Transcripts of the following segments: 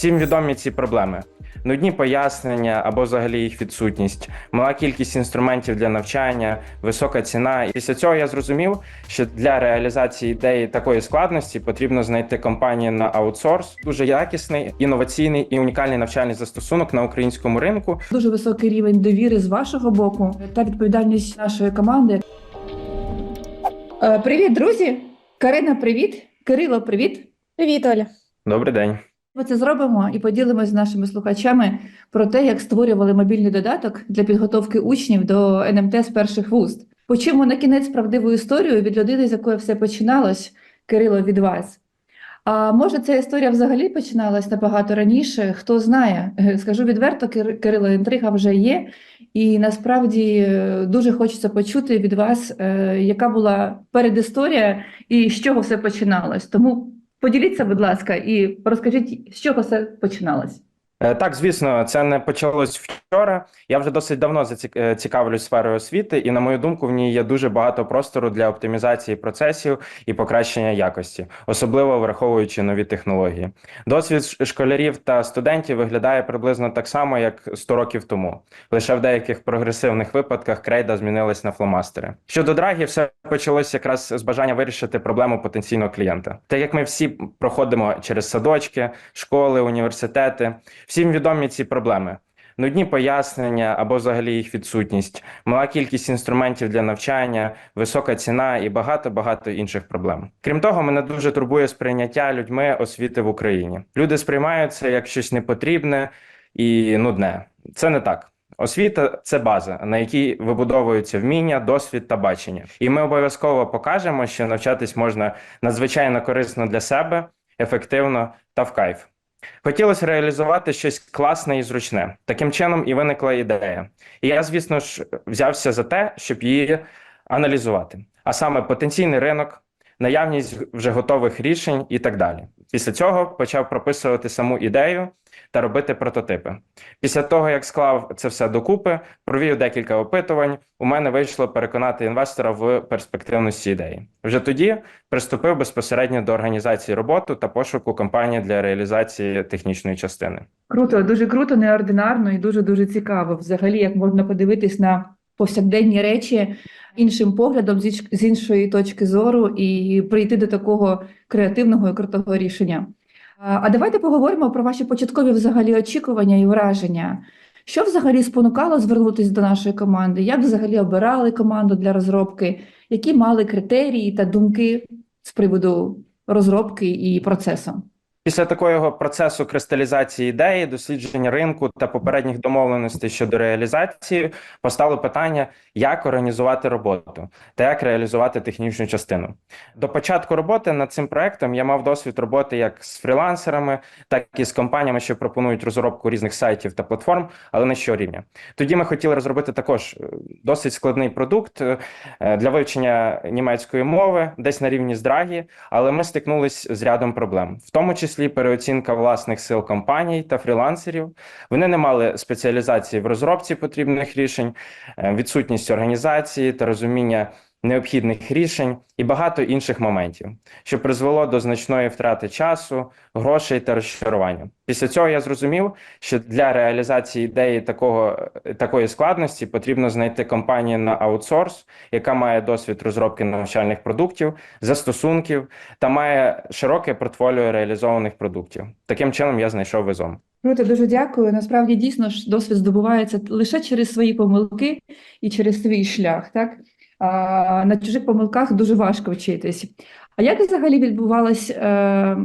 Всім відомі ці проблеми: нудні пояснення або взагалі їх відсутність, мала кількість інструментів для навчання, висока ціна. І після цього я зрозумів, що для реалізації ідеї такої складності потрібно знайти компанію на аутсорс, дуже якісний, інноваційний і унікальний навчальний застосунок на українському ринку. Дуже високий рівень довіри з вашого боку та відповідальність нашої команди. Е, Привіт, друзі! Карина, привіт! Кирило, привіт! Привіт, Оля. Добрий день. Ми це зробимо і поділимось з нашими слухачами про те, як створювали мобільний додаток для підготовки учнів до НМТ з перших вуст. Почуємо на кінець правдиву історію від людини, з якої все починалось, Кирило, від вас. А може, ця історія взагалі починалась набагато раніше? Хто знає? Е, Скажу відверто, Кир- Кирило, інтрига вже є, і насправді е, дуже хочеться почути від вас, е, яка була передісторія і з чого все починалось. Тому поділіться, будь ласка, і розкажіть, з чого все починалось. Е, Так, звісно, це не почалось вчора. Я вже досить давно е, цікавлюсь сферою освіти, і на мою думку, в ній є дуже багато простору для оптимізації процесів і покращення якості, особливо враховуючи нові технології. Досвід школярів та студентів виглядає приблизно так само, як 100 років тому. Лише в деяких прогресивних випадках крейда змінилась на фломастери. Щодо драгі, все почалось якраз з бажання вирішити проблему потенційного клієнта. Так як ми всі проходимо через садочки, школи, університети. Всім відомі ці проблеми: нудні пояснення або взагалі їх відсутність, мала кількість інструментів для навчання, висока ціна і багато багато інших проблем. Крім того, мене дуже турбує сприйняття людьми освіти в Україні. Люди сприймають це як щось непотрібне і нудне. Це не так. Освіта це база, на якій вибудовуються вміння, досвід та бачення. І ми обов'язково покажемо, що навчатись можна надзвичайно корисно для себе, ефективно та в кайф. Хотілося реалізувати щось класне і зручне. Таким чином і виникла ідея. І я, звісно ж, взявся за те, щоб її аналізувати, а саме потенційний ринок, наявність вже готових рішень і так далі. Після цього почав прописувати саму ідею та робити прототипи. Після того, як склав це все докупи, провів декілька опитувань, у мене вийшло переконати інвестора в перспективності ідеї. Вже тоді приступив безпосередньо до організації роботи та пошуку компанії для реалізації технічної частини. Круто, дуже круто, неординарно і дуже дуже цікаво. Взагалі, як можна подивитись на повсякденні речі іншим поглядом, з іншої точки зору, і прийти до такого креативного і крутого рішення. А давайте поговоримо про ваші початкові взагалі очікування і враження. Що взагалі спонукало звернутися до нашої команди? Як взагалі обирали команду для розробки? Які мали критерії та думки з приводу розробки і процесу? Після такого процесу кристалізації ідеї, дослідження ринку та попередніх домовленостей щодо реалізації постало питання, як організувати роботу та як реалізувати технічну частину. До початку роботи над цим проектом я мав досвід роботи як з фрілансерами, так і з компаніями, що пропонують розробку різних сайтів та платформ, але на що рівня. Тоді ми хотіли розробити також е, досить складний продукт е, для вивчення німецької мови, десь на рівні з Драгі, але ми стикнулись з рядом проблем, в тому числі переоцінка власних сил компаній та фрілансерів. Вони не мали спеціалізації в розробці потрібних рішень, е, відсутність організації та розуміння необхідних рішень і багато інших моментів, що призвело до значної втрати часу, грошей та розчарування. Після цього я зрозумів, що для реалізації ідеї такого такої складності потрібно знайти компанію на аутсорс, яка має досвід розробки навчальних продуктів, застосунків та має широке портфоліо реалізованих продуктів. Таким чином я знайшов визом. Круто, дуже дякую. Насправді дійсно ж досвід здобувається лише через свої помилки і через свій шлях. Так на чужих помилках дуже важко вчитись. А як взагалі відбувалось е,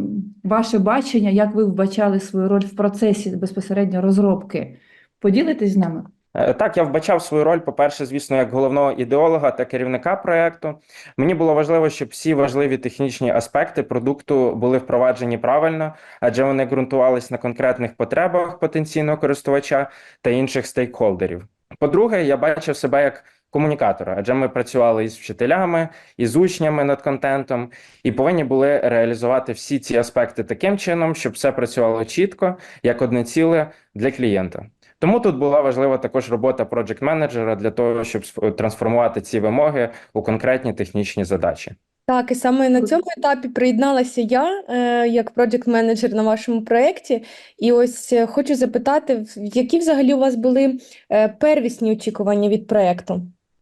ваше бачення, як ви вбачали свою роль в процесі безпосередньо розробки? Поділитесь з нами? Е, Так, я вбачав свою роль, по-перше, звісно, як головного ідеолога та керівника проекту. Мені було важливо, щоб всі важливі технічні аспекти продукту були впроваджені правильно, адже вони ґрунтувались на конкретних потребах потенційного користувача та інших стейкхолдерів. По-друге, я бачив себе як комунікатора, адже ми працювали із вчителями, із учнями над контентом, і повинні були реалізувати всі ці аспекти таким чином, щоб все працювало чітко, як одне ціле для клієнта. Тому тут була важлива також робота проджект менеджера для того, щоб трансформувати ці вимоги у конкретні технічні задачі. Так, і саме на цьому етапі приєдналася я е, як проджект менеджер на вашому проєкті. І ось е, хочу запитати, які взагалі у вас були е, первісні очікування від проєкту?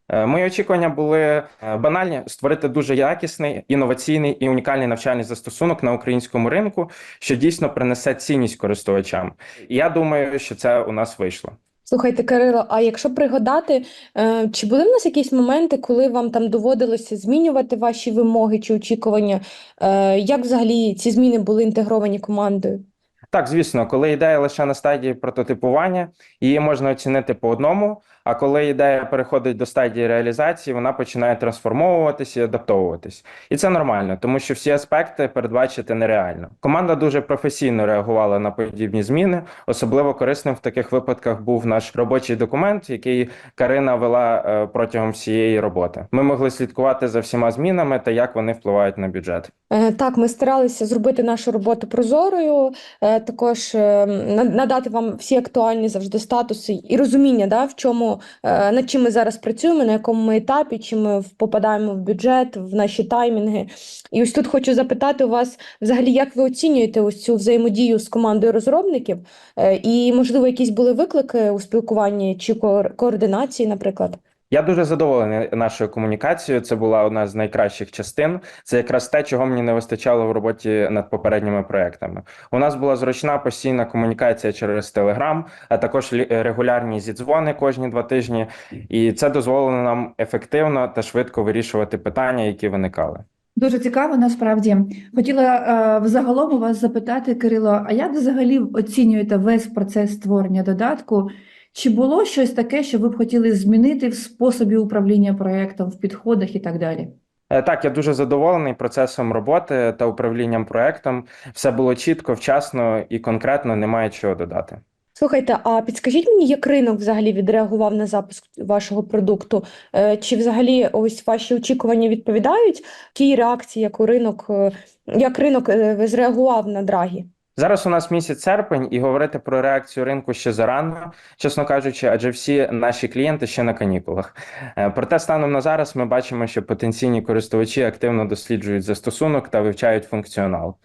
Е, Мої очікування були е, банальні: створити дуже якісний, інноваційний і унікальний навчальний застосунок на українському ринку, що дійсно принесе цінність користувачам. І я думаю, що це у нас вийшло. Слухайте, Кирило, а якщо пригадати, е, чи були в нас якісь моменти, коли вам там доводилося змінювати ваші вимоги чи очікування? Як взагалі ці зміни були інтегровані командою? Так, звісно, коли ідея лише на стадії прототипування, її можна оцінити по одному. А коли ідея переходить до стадії реалізації, вона починає трансформовуватися і адаптовуватись. І це нормально, тому що всі аспекти передбачити нереально. Команда дуже професійно реагувала на подібні зміни. Особливо корисним в таких випадках був наш робочий документ, який Карина вела е, протягом всієї роботи. Ми могли слідкувати за всіма змінами та як вони впливають на бюджет. Е, Так, ми старалися зробити нашу роботу прозорою, е, також е, надати вам всі актуальні завжди статуси і розуміння, да, в чому, над чим ми зараз працюємо, на якому ми етапі, чи ми попадаємо в бюджет, в наші таймінги. І ось тут хочу запитати у вас, взагалі, як ви оцінюєте ось цю взаємодію з командою розробників? І, можливо, якісь були виклики у спілкуванні чи коор- координації, наприклад? Я дуже задоволений нашою комунікацією. Це була одна з найкращих частин. Це якраз те, чого мені не вистачало в роботі над попередніми проектами. У нас була зручна постійна комунікація через Telegram, а також регулярні зідзвони кожні два тижні, і це дозволило нам ефективно та швидко вирішувати питання, які виникали. Дуже цікаво, насправді. Хотіла е, взагалом у вас запитати, Кирило, а як взагалі оцінюєте весь процес створення додатку? Чи було щось таке, що ви б хотіли змінити в способі управління проєктом, в підходах і так далі? Е, Так, я дуже задоволений процесом роботи та управлінням проектом. Все було чітко, вчасно і конкретно немає чого додати. Слухайте, а підскажіть мені, як ринок взагалі відреагував на запуск вашого продукту? Е, Чи взагалі ось ваші очікування відповідають тій реакції, яку ринок, е, як ринок зреагував на Драгі? Зараз у нас місяць серпень, і говорити про реакцію ринку ще зарано, чесно кажучи, адже всі наші клієнти ще на канікулах. Е, Проте станом на зараз ми бачимо, що потенційні користувачі активно досліджують застосунок та вивчають функціонал.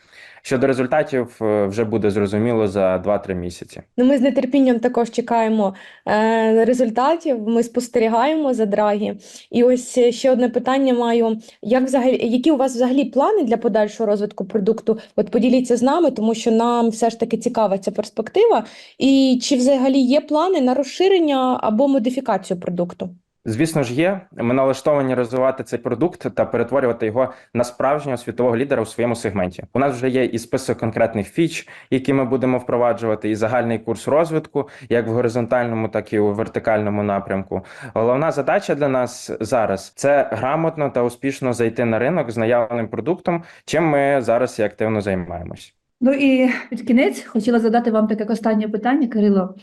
Щодо результатів, е, вже буде зрозуміло за 2-3 місяці. Ну, ми з нетерпінням також чекаємо е, результатів. Ми спостерігаємо за Драгі. І ось е, ще одне питання маю: як взагалі, які у вас взагалі плани для подальшого розвитку продукту? От поділіться з нами, тому що нам все ж таки цікава ця перспектива. І чи взагалі є плани на розширення або модифікацію продукту? Звісно ж, є. Ми налаштовані розвивати цей продукт та перетворювати його на справжнього світового лідера у своєму сегменті. У нас вже є і список конкретних фіч, які ми будемо впроваджувати, і загальний курс розвитку, як в горизонтальному, так і у вертикальному напрямку. Головна задача для нас зараз це грамотно та успішно зайти на ринок з наявним продуктом, чим ми зараз і активно займаємось. Ну і під кінець хотіла задати вам таке останнє питання, Кирило.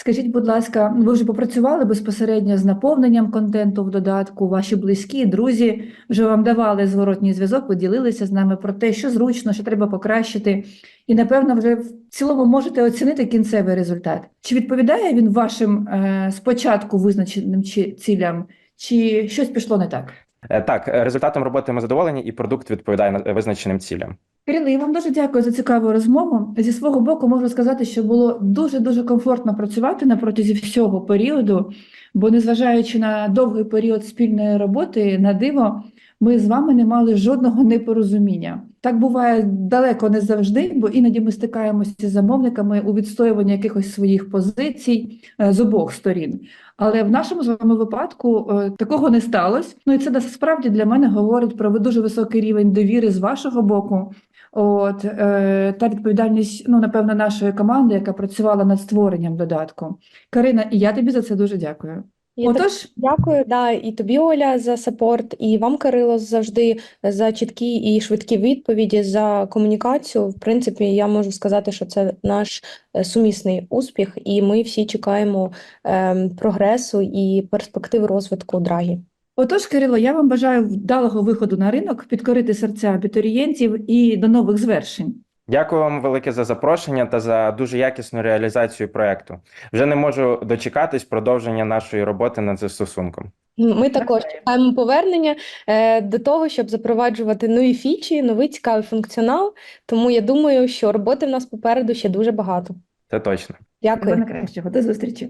Скажіть, будь ласка, ви вже попрацювали безпосередньо з наповненням контенту в додатку, ваші близькі, друзі вже вам давали зворотній зв'язок, ви ділилися з нами про те, що зручно, що треба покращити, і напевно вже в цілому можете оцінити кінцевий результат. Чи відповідає він вашим е, спочатку визначеним чи цілям, чи щось пішло не так? Е, Так, результатом роботи ми задоволені, і продукт відповідає визначеним цілям. Кирило, я вам дуже дякую за цікаву розмову. Зі свого боку можу сказати, що було дуже-дуже комфортно працювати на протязі всього періоду, бо незважаючи на довгий період спільної роботи, на диво, ми з вами не мали жодного непорозуміння. Так буває далеко не завжди, бо іноді ми стикаємося з замовниками у відстоюванні якихось своїх позицій е, з обох сторін. Але в нашому з вами випадку е, такого не сталося. Ну і це насправді для мене говорить про дуже високий рівень довіри з вашого боку. От е, та відповідальність, ну напевно, нашої команди, яка працювала над створенням додатку. Карина, і я тобі за це дуже дякую. Я так Отож, дякую, да, і тобі, Оля, за сапорт, і вам, Кирило, завжди за чіткі і швидкі відповіді, за комунікацію. В принципі, я можу сказати, що це наш е, сумісний успіх, і ми всі чекаємо ем, прогресу і перспектив розвитку Драгі. Отож, Кирило, я вам бажаю вдалого виходу на ринок, підкорити серця абітурієнтів і до нових звершень. Дякую вам велике за запрошення та за дуже якісну реалізацію проекту. Вже не можу дочекатись продовження нашої роботи над застосунком. Ми також чекаємо повернення е, до того, щоб запроваджувати нові фічі, новий цікавий функціонал. Тому я думаю, що роботи в нас попереду ще дуже багато. Це точно. Всього Дякую. найкращого. До зустрічі.